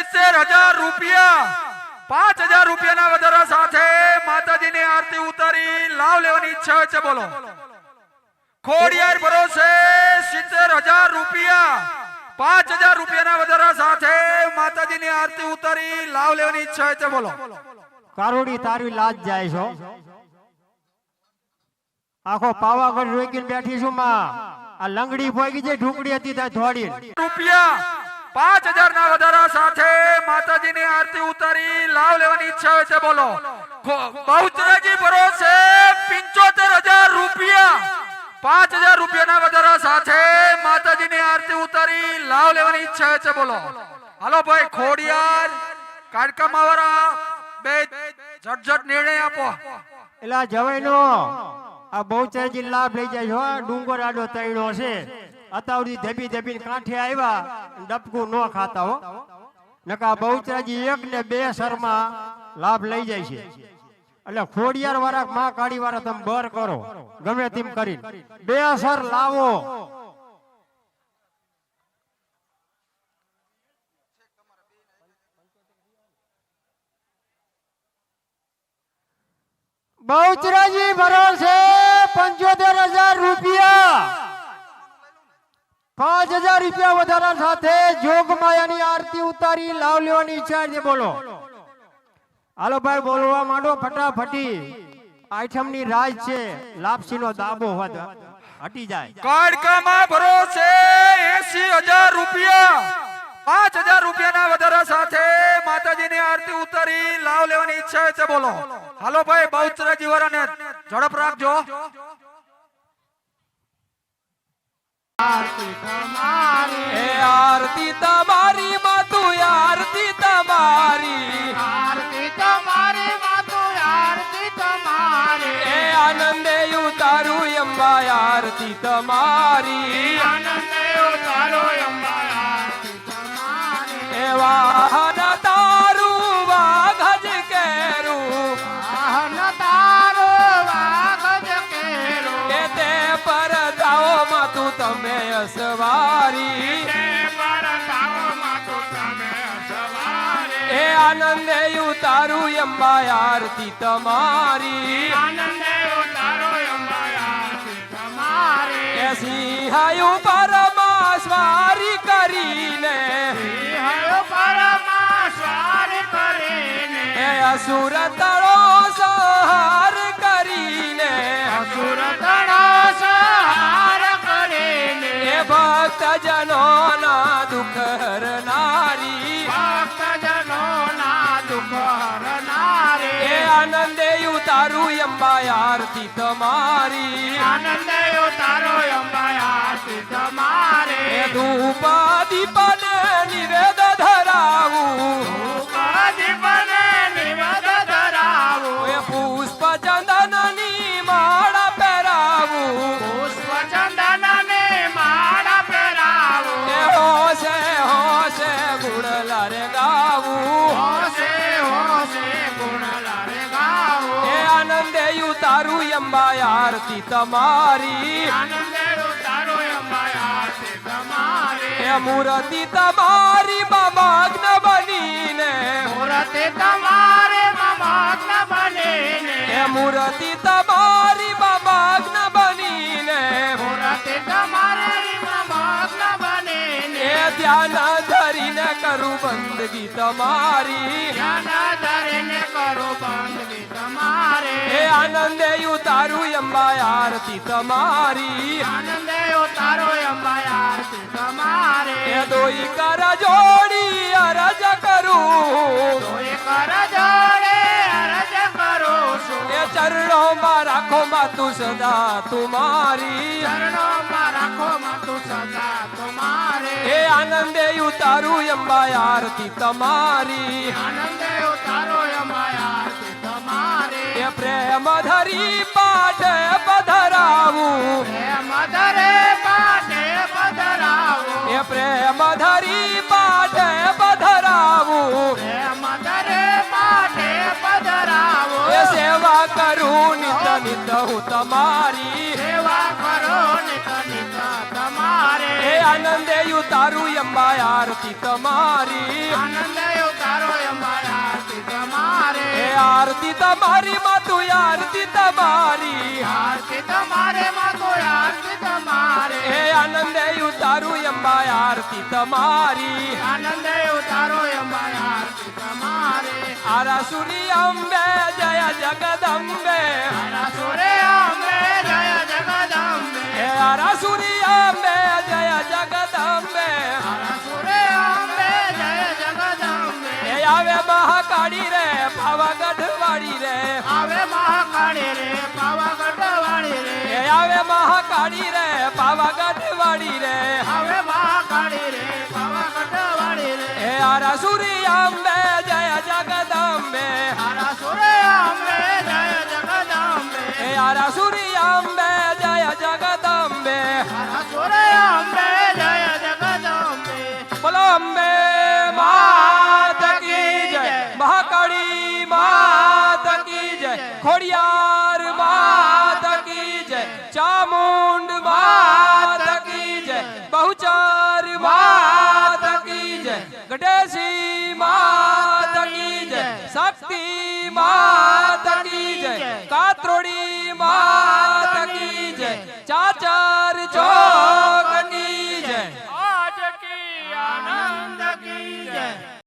સિત્તેર હજાર રૂપિયા. પાંચ હજાર રૂપિયાના વધારા સાથે માતાજીની આરતી ઉતારી લાવ લેવાની ઈચ્છા છે બોલો. ખોડિયાર ભરોસે સિત્તેર હજાર રૂપિયા. પાંચ હજાર રૂપિયાના વધારા સાથે માતાજીની આરતી ઉતારી લાભ લેવાની ઈચ્છા છે બોલો. કારોડી તારી લાજ જાય છો. આખો પાવાગઢ રોકીને બેઠી છું માં. આ લંગડી પોગી છે ઢુકડી હતી ત્યાં થોડી રૂપિયા. પાંચ હજાર ના વધારા સાથે માતાજીની આરતી ઉતારી, લાવ લેવાની ઈચ્છા હોય છે, બોલો. બહુચરાજી ભરોસે પિંચોતેર હજાર રૂપિયા. પાંચ હજાર રૂપિયાના વધારા સાથે માતાજીની આરતી ઉતારી, લાવ લેવાની ઈચ્છા હોય છે, બોલો. હાલો ભાઈ, ખોડિયાર કાડકામાં વાળા બે ઝટઝટ નિર્ણય આપો. એટલે આ જવાઈનો આ બહુચરાજી લાભ લઈ જાય છો ડુંગર આડો તૈણો છે. અતાવડી ધેબી ધેબી કાંઠે આવ્યા, ડબકું ન ખાતા હો. નકા બહુચરાજી એક ને બે શરમાં લાભ લઈ જાય છે. એટલે ખોડિયાર વાળા માં કાળી વાળા તમે બર કરો, ગમે તેમ કરીને. બે સર લાવો. બહુચરાજી ભરોસે પંચોતેર હજાર રૂપિયા. પાંચ હજાર રૂપિયા વધારા સાથે જોગમાયાની આરતી ઉતારી, લાવ લેવાની ઈચ્છા છે, બોલો. હાલો ભાઈ, બોલવા માંડો ફટાફટી. આઈટમની રાજ છે, લાપસીનો દાબો હોત હટી જાય. કાડકામાં ભરોસે એસી હજાર રૂપિયા. પાંચ હજાર રૂપિયાના વધારા સાથે માતાજીની આરતી ઉતારી, લાવ લેવાની ઈચ્છા છે, બોલો. હાલો ભાઈ, બહુચરાજી વાળાને ઝડપ રાખજો એ આરતી તમારી. માતું આરતી તમારી આરતી તમારી. માતુ આરતી તમારી. એ આનંદે ઉતારું અંબા આરતી તમારી. આનંદે ઉતારો અંબા આરતી તમારી. એ સવારે. એ આનંદે ઉતારું અંબા આરતી તમારી. આનંદે ઉતારો અંબા આરતી તમારી એ સિંહાયું કરીને હયો પરમાશ્વર કરીને. એ અસુર તળો સંહાર ભક્ત જનો ના દુઃખ હરનારી. ભક્તજનોના દુઃખ હરનારે. એ આનંદે ઉતારું અંબા આરતી તમારી. આનંદે ઉતારો અંબા આરતી તમારે. ધૂપ દીપ નિવેદ ધરાવું ઉતારું અંબા આરતી તમારી. એ મૂર્તિ તમારી મગ્ન બનીને. મૂર્તિ તમારે મમગ્ન બનીને. એ મૂર્તિ તમારી મગ્ન બનીને. મૂર્તિ તમારે મમગ્ન બનીને. એ ધ્યાન ધરીને કરું બંદગી તમારી. ધ્યાન ધરીને કરું બંદગી તમારે. એ આનંદે ઉતારું અંબા આરતી તમારી. આનંદે તારો અંબા આરતી તમારે. એ દોઈ કર જોડી અરજ કરું. દોઈ કર જોડે અરજ કરું એ ચરણો ચરણોમાં રાખો માતું સદા તુમારી. ચરણોમાં રાખો માતું સદા તુમારે. એ આનંદે ઉતારું અંબા આરતી તમારી. આનંદે પ્રેમ ધરી પાટે પધરાવું. પ્રેમ ધરે પાટે પધરાવો એ પ્રેમ ધરી પાટે પધરાવું. પ્રેમ ધરે પાટે પધરાવો એ સેવા કરું નિત નિત હું તમારી. સેવા કરો તમારે આનંદે તારું અંબા આરતી તમારી. આનંદે તમારી માતું આરતી તમારી. આરતી તમારે માતો આરતી તમારે. હે આનંદે ઉતારું અંબા આરતી તમારી. આનંદે ઉતારો અંબા આરતી તમારે. આરા સુરી અંબે જય જગદંબે. આરા સુરે અંબે જય જગદંબે. હે આરા સુરી અંબે જય જગદંબે. આરા સુરે આવે મહાકાળી રે પાવાગઢ વાળી રે. આવે મહાકાળી રે પાવાગઢ વાળી રે. આવે મહાકાળી રે પાવાગઢ વાળી રે. આવે મહાકાળી રે પાવાગઢ વાળી રે. હે આરા સૂરી અંબે જય જગદંબે. આરા સુરે અંબે જય જગદંબે. હે આરા સૂરી અંબે જય જગદંબે. માતા કી જય. કાત્રોડી માતા કી જય. ચાચર જો